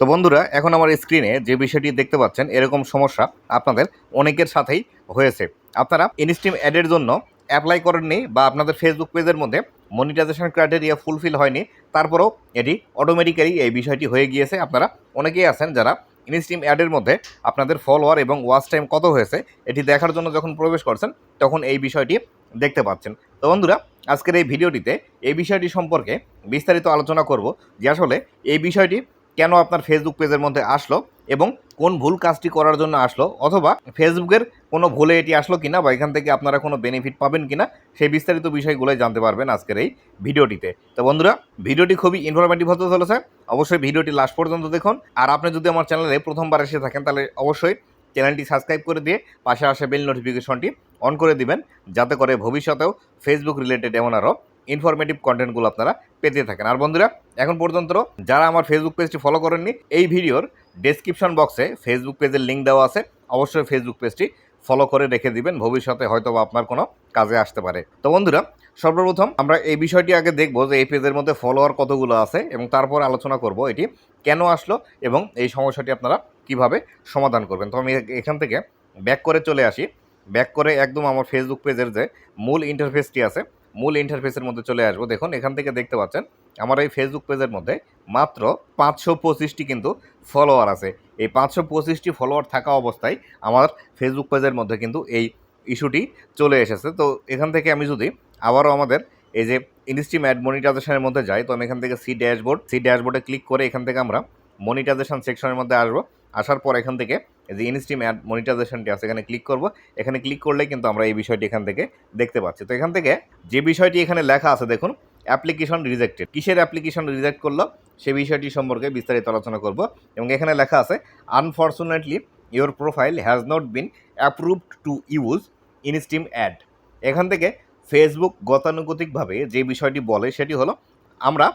তো বন্ধুরা, এখন আমার স্ক্রিনে যে বিষয়টি দেখতে পাচ্ছেন, এরকম সমস্যা আপনাদের অনেকের সাথেই হয়েছে। আপনারা ইনস্টিম অ্যাডের জন্য অ্যাপ্লাই করেননি বা আপনাদের ফেসবুক পেজের মধ্যে মনিটাইজেশন ক্রাইটেরিয়া ফুলফিল হয়নি, তারপরেও এটি অটোমেটিক্যালি এই বিষয়টি হয়ে গিয়েছে। আপনারা অনেকেই আছেন যারা ইনস্টিম অ্যাডের মধ্যে আপনাদের ফলোয়ার এবং ওয়াচ টাইম কত হয়েছে, এটি দেখার জন্য যখন প্রবেশ করছেন, তখন এই বিষয়টি দেখতে পাচ্ছেন। তো বন্ধুরা, আজকের এই ভিডিওটিতে এই বিষয়টি সম্পর্কে বিস্তারিত আলোচনা করব, যে আসলে এই বিষয়টি কেন আপনার ফেসবুক পেজের মধ্যে আসলো এবং কোন ভুল কাজটি করার জন্য আসলো অথবা ফেসবুকের কোনো ভুলে এটি আসলো কিনা বা এখান থেকে আপনারা কোনো বেনিফিট পাবেন কিনা সেই বিস্তারিত বিষয়গুলোই জানতে পারবেন আজকের এই ভিডিওটিতে। তো বন্ধুরা, ভিডিওটি খুবই ইনফরমেটিভ হতে চলেছে। অবশ্যই ভিডিওটি লাস্ট পর্যন্ত দেখুন। আর আপনি যদি আমার চ্যানেলে প্রথমবার এসে থাকেন, তাহলে অবশ্যই চ্যানেলটি সাবস্ক্রাইব করে দিয়ে পাশে আসে বেল নোটিফিকেশনটি অন করে দিবেন, যাতে করে ভবিষ্যতেও ফেসবুক রিলেটেড এমন আরও ইনফরমেটিভ কন্টেন্টগুলো আপনারা পেতে থাকেন। আর বন্ধুরা, এখন পর্যন্ত যারা আমার ফেসবুক পেজটি ফলো করেননি, এই ভিডিওর ডেসক্রিপশন বক্সে ফেসবুক পেজের লিঙ্ক দেওয়া আছে। অবশ্যই ফেসবুক পেজটি ফলো করে রেখে দিবেন। ভবিষ্যতে হয়তো আপনার কোনো কাজে আসতে পারে। তো বন্ধুরা, সর্বপ্রথম আমরা এই বিষয়টি আগে দেখব যে এই পেজের মধ্যে ফলোয়ার কতগুলো আছে এবং তারপর আলোচনা করব এটি কেন আসলো এবং এই সমস্যাটি আপনারা কীভাবে সমাধান করবেন। তো আমি এখান থেকে ব্যাক করে চলে আসি। ব্যাক করে একদম আমার ফেসবুক পেজের যে মূল ইন্টারফেসটি আছে মূল ইন্টারফেসের মধ্যে চলে আসব। দেখুন, এখান থেকে দেখতে পাচ্ছেন, আমার এই ফেসবুক পেজের মধ্যে মাত্র পাঁচশো পঁচিশটি কিন্তু ফলোয়ার আছে। এই পাঁচশো পঁচিশটি ফলোয়ার থাকা অবস্থায় আমার ফেসবুক পেজের মধ্যে কিন্তু এই ইস্যুটি চলে এসেছে। তো এখান থেকে আমি যদি আবারও আমাদের এই যে ইনস্টিম অ্যাড মনিটাইজেশনের মধ্যে যাই, তো আমি এখান থেকে সি ড্যাশবোর্ড সি ড্যাশবোর্ডে ক্লিক করে এখান থেকে আমরা মনিটাইজেশন সেকশনের মধ্যে আসব। আসার পর এখান থেকে যে ইনস্টিম অ্যাড মনিটাইজেশনটি আছে, এখানে ক্লিক করব। এখানে ক্লিক করলে কিন্তু আমরা এই বিষয়টি এখান থেকে দেখতে পাচ্ছি। তো এখান থেকে যে বিষয়টি এখানে লেখা আছে, দেখুন অ্যাপ্লিকেশন রিজেক্টেড কিসের অ্যাপ্লিকেশন রিজেক্ট করল? সে বিষয়টি সম্পর্কে বিস্তারিত আলোচনা করব। এবং এখানে লেখা আছে unfortunately your profile has not been approved to use instream ad এখান থেকে ফেসবুক গতানুগতিকভাবে যে বিষয়টি বলে, সেটি হলো, আমরা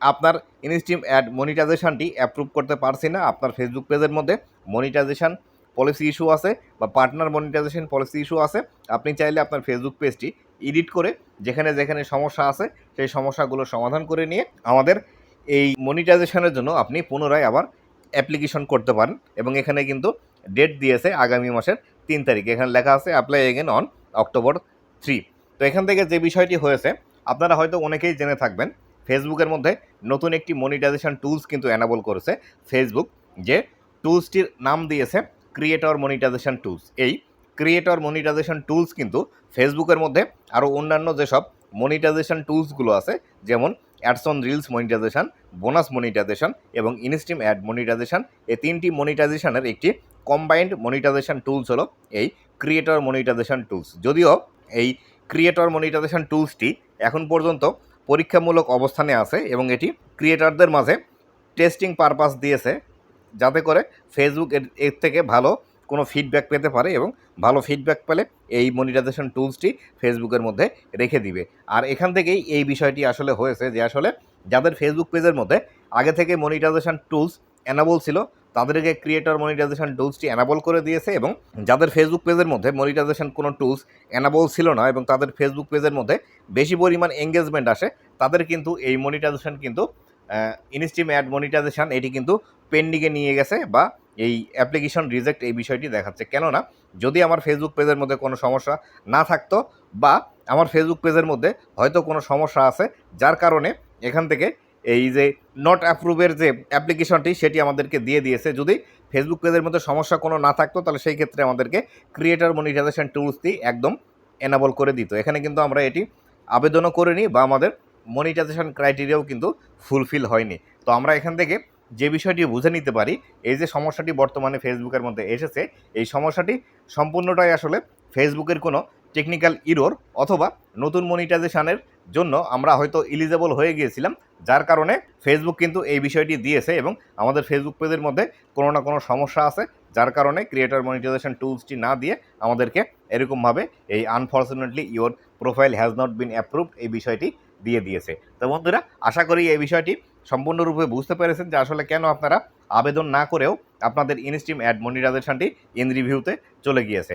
আপনার ইনস্টিম অ্যাড মনিটাইজেশনটি অ্যাপ্রুভ করতে পারছি না। আপনার ফেসবুক পেজের মধ্যে মনিটাইজেশন পলিসি ইস্যু আছে বা পার্টনার মনিটাইজেশন পলিসি ইস্যু আছে। আপনি চাইলে আপনার ফেসবুক পেজটি এডিট করে যেখানে যেখানে সমস্যা আছে, সেই সমস্যাগুলো সমাধান করে নিয়ে আমাদের এই মনিটাইজেশনের জন্য আপনি পুনরায় আবার অ্যাপ্লিকেশন করতে পারেন এবং এখানে কিন্তু ডেট দিয়েছে আগামী মাসের তিন তারিখ। এখানে লেখা আছে apply again on October three তো এখান থেকে যে বিষয়টি হয়েছে, আপনারা হয়তো অনেকেই জেনে থাকবেন ফেসবুকের মধ্যে নতুন একটি মনিটাইজেশন টুলস কিন্তু অ্যানাবল করেছে। ফেসবুক যে টুলসটির নাম দিয়েছে ক্রিয়েটর মনিটাইজেশন টুলস এই ক্রিয়েটর মনিটাইজেশন টুলস কিন্তু ফেসবুকের মধ্যে আরও অন্যান্য যেসব মনিটাইজেশন টুলসগুলো আছে, যেমন ads on reels monetisation bonus monetisation এবং ইনস্টিম অ্যাড মনিটাইজেশন এই তিনটি মনিটাইজেশনের একটি কম্বাইন্ড মনিটাইজেশন টুলস হলো এই ক্রিয়েটর মনিটাইজেশন টুলস যদিও এই ক্রিয়েটর মনিটাইজেশন টুলসটি এখন পর্যন্ত পরীক্ষামূলক অবস্থানে আছে এবং এটি ক্রিয়েটারদের মাঝে টেস্টিং পারপাস দিয়েছে, যাতে করে ফেসবুক এর থেকে ভালো কোনো ফিডব্যাক পেতে পারে এবং ভালো ফিডব্যাক পেলে এই মনিটাইজেশন টুলসটি ফেসবুকের মধ্যে রেখে দিবে। আর এখান থেকেই এই বিষয়টি আসলে হয়েছে যে আসলে যাদের ফেসবুক পেজের মধ্যে আগে থেকে মনিটাইজেশন টুলস অ্যানাবল ছিল, তাদেরকে ক্রিয়েটর মনিটাইজেশন টুলসটি অ্যানাবল করে দিয়েছে এবং যাদের ফেসবুক পেজের মধ্যে মনিটাইজেশন কোনো টুলস অ্যানাবল ছিল না এবং তাদের ফেসবুক পেজের মধ্যে বেশি পরিমাণ এঙ্গেজমেন্ট আসে, তাদের কিন্তু এই মনিটাইজেশন কিন্তু ইনস্টিম অ্যাড মনিটাইজেশন এটি কিন্তু পেন্ডিংয়ে নিয়ে গেছে বা এই অ্যাপ্লিকেশন রিজেক্ট এই বিষয়টি দেখাচ্ছে। কেননা, যদি আমার ফেসবুক পেজের মধ্যে কোনো সমস্যা না থাকতো বা আমার ফেসবুক পেজের মধ্যে হয়তো কোনো সমস্যা আছে, যার কারণে এখান থেকে এই যে নট অ্যাপ্রুভের যে অ্যাপ্লিকেশনটি সেটি আমাদেরকে দিয়ে দিয়েছে। যদি ফেসবুক পেজের মধ্যে সমস্যা কোনো না থাকতো, তাহলে সেই ক্ষেত্রে আমাদেরকে ক্রিয়েটার মনিটাইজেশন টুলসটি একদম এনাবল করে দিত। এখানে কিন্তু আমরা এটি আবেদনও করিনি বা আমাদের মনিটাইজেশন ক্রাইটেরিয়াও কিন্তু ফুলফিল হয়নি। তো আমরা এখান থেকে যে বিষয়টি বুঝে নিতে পারি, এই যে সমস্যাটি বর্তমানে ফেসবুকের মধ্যে এসেছে, এই সমস্যাটি সম্পূর্ণটাই আসলে ফেসবুকের কোনো টেকনিক্যাল ইরোর অথবা নতুন মনিটাইজেশনের জন্য আমরা হয়তো ইলিজেবল হয়ে গিয়েছিলাম, যার কারণে ফেসবুক কিন্তু এই বিষয়টি দিয়েছে এবং আমাদের ফেসবুক পেজের মধ্যে কোনো না কোনো সমস্যা আছে, যার কারণে ক্রিয়েটার মনিটাইজেশন টুলসটি না দিয়ে আমাদেরকে এরকমভাবে এই unfortunately your profile has not been approved এই বিষয়টি দিয়ে দিয়েছে। তো বন্ধুরা, আশা করি এই বিষয়টি সম্পূর্ণরূপে বুঝতে পেরেছেন যে আসলে কেন আপনারা আবেদন না করেও আপনাদের ইনস্টিম অ্যাড মনিটাইজেশনটি ইন রিভিউতে চলে গিয়েছে।